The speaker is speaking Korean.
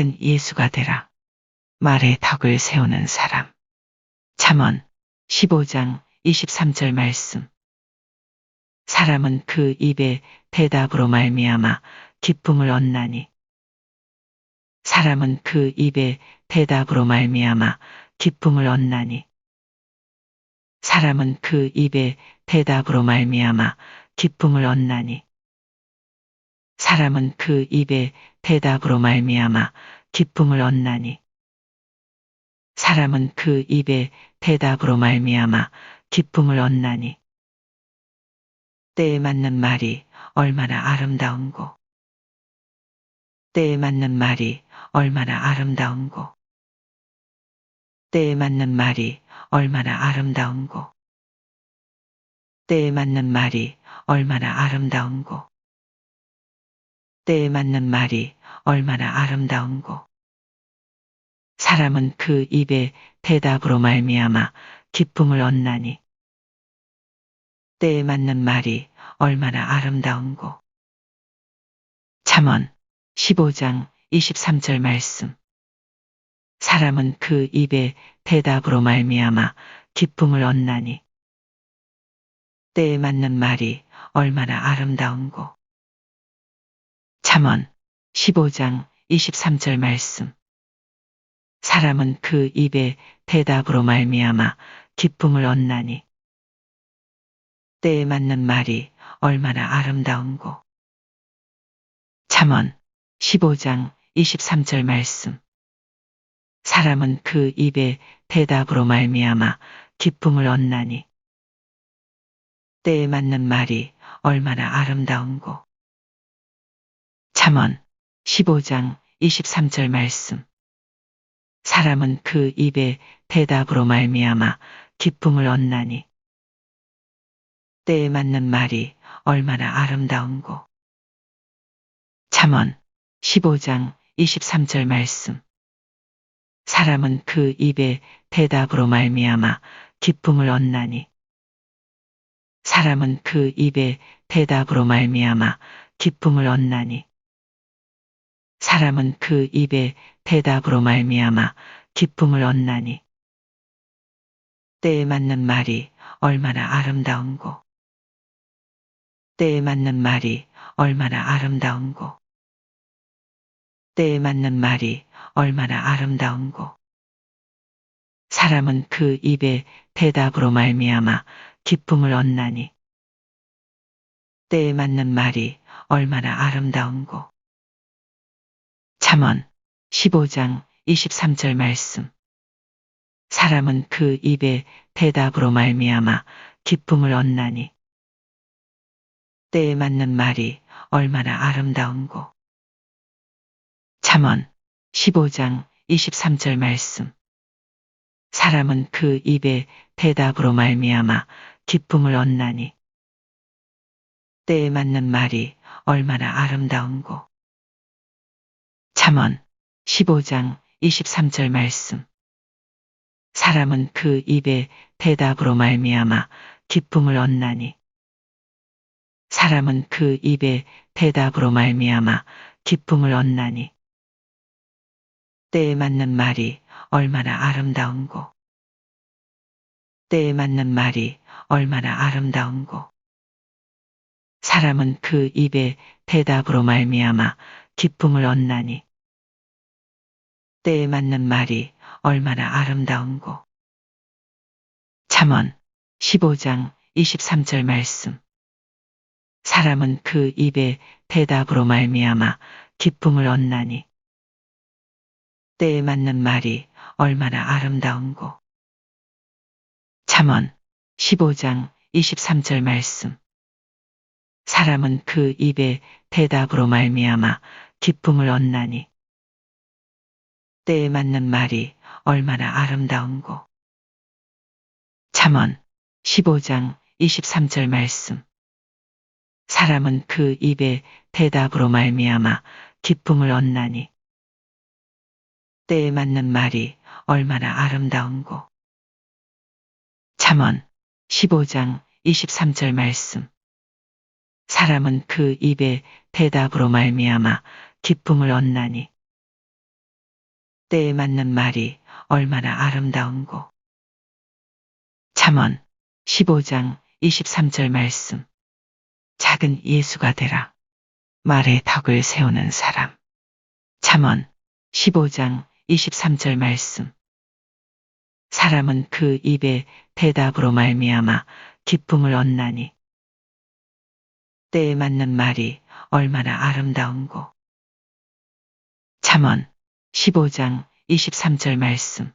작은 예수가 되라. 말에 덕을 세우는 사람. 잠언 15장 23절 말씀. 사람은 그 입에 대답으로 말미암아 기쁨을 얻나니. 사람은 그 입에 대답으로 말미암아 기쁨을 얻나니. 사람은 그 입에 대답으로 말미암아 기쁨을 얻나니. 사람은 그 입에 대답으로 말미암아 기쁨을 얻나니. 사람은 그 입에 대답으로 말미암아 기쁨을 얻나니. 때에 맞는 말이 얼마나 아름다운고. 때에 맞는 말이 얼마나 아름다운고. 때에 맞는 말이 얼마나 아름다운고. 때에 맞는 말이 얼마나 아름다운고. 때에 맞는 말이 얼마나 아름다운고. 사람은 그 입에 대답으로 말미암아 기쁨을 얻나니. 때에 맞는 말이 얼마나 아름다운고. 잠언 15장 23절 말씀. 사람은 그 입에 대답으로 말미암아 기쁨을 얻나니. 때에 맞는 말이 얼마나 아름다운고. 잠언 15장 23절 말씀. 사람은 그 입에 대답으로 말미암아 기쁨을 얻나니. 때에 맞는 말이 얼마나 아름다운고. 잠언 15장 23절 말씀. 사람은 그 입에 대답으로 말미암아 기쁨을 얻나니. 때에 맞는 말이 얼마나 아름다운고. 잠언 15장 23절 말씀. 사람은 그 입에 대답으로 말미암아 기쁨을 얻나니. 때에 맞는 말이 얼마나 아름다운고. 잠언 15장 23절 말씀. 사람은 그 입에 대답으로 말미암아 기쁨을 얻나니. 사람은 그 입에 대답으로 말미암아 기쁨을 얻나니. 사람은 그 입에 대답으로 말미암아 기쁨을 얻나니. 때에 맞는 말이 얼마나 아름다운고. 때에 맞는 말이 얼마나 아름다운고. 때에 맞는 말이 얼마나 아름다운고. 사람은 그 입에 대답으로 말미암아 기쁨을 얻나니. 때에 맞는 말이 얼마나 아름다운고. 잠언 15장 23절 말씀. 사람은 그 입에 대답으로 말미암아 기쁨을 얻나니. 때에 맞는 말이 얼마나 아름다운고. 잠언 15장 23절 말씀. 사람은 그 입에 대답으로 말미암아 기쁨을 얻나니. 때에 맞는 말이 얼마나 아름다운고. 잠언 15장 23절 말씀. 사람은 그 입에 대답으로 말미암아 기쁨을 얻나니. 사람은 그 입에 대답으로 말미암아 기쁨을 얻나니. 때에 맞는 말이 얼마나 아름다운고. 때에 맞는 말이 얼마나 아름다운고. 사람은 그 입에 대답으로 말미암아 기쁨을 얻나니. 때에 맞는 말이 얼마나 아름다운고. 잠언 15장 23절 말씀. 사람은 그 입에 대답으로 말미암아 기쁨을 얻나니. 때에 맞는 말이 얼마나 아름다운고. 잠언 15장 23절 말씀. 사람은 그 입에 대답으로 말미암아 기쁨을 얻나니. 때에 맞는 말이 얼마나 아름다운고. 잠언 15장 23절 말씀. 사람은 그 입에 대답으로 말미암아 기쁨을 얻나니. 때에 맞는 말이 얼마나 아름다운고. 잠언 15장 23절 말씀. 사람은 그 입에 대답으로 말미암아 기쁨을 얻나니. 때에 맞는 말이 얼마나 아름다운고. 잠언 15장 23절 말씀. 작은 예수가 되라. 말에 덕을 세우는 사람. 잠언 15장 23절 말씀. 사람은 그 입의 대답으로 말미암아 기쁨을 얻나니 때에 맞는 말이 얼마나 아름다운고. 잠언 15장 23절 말씀.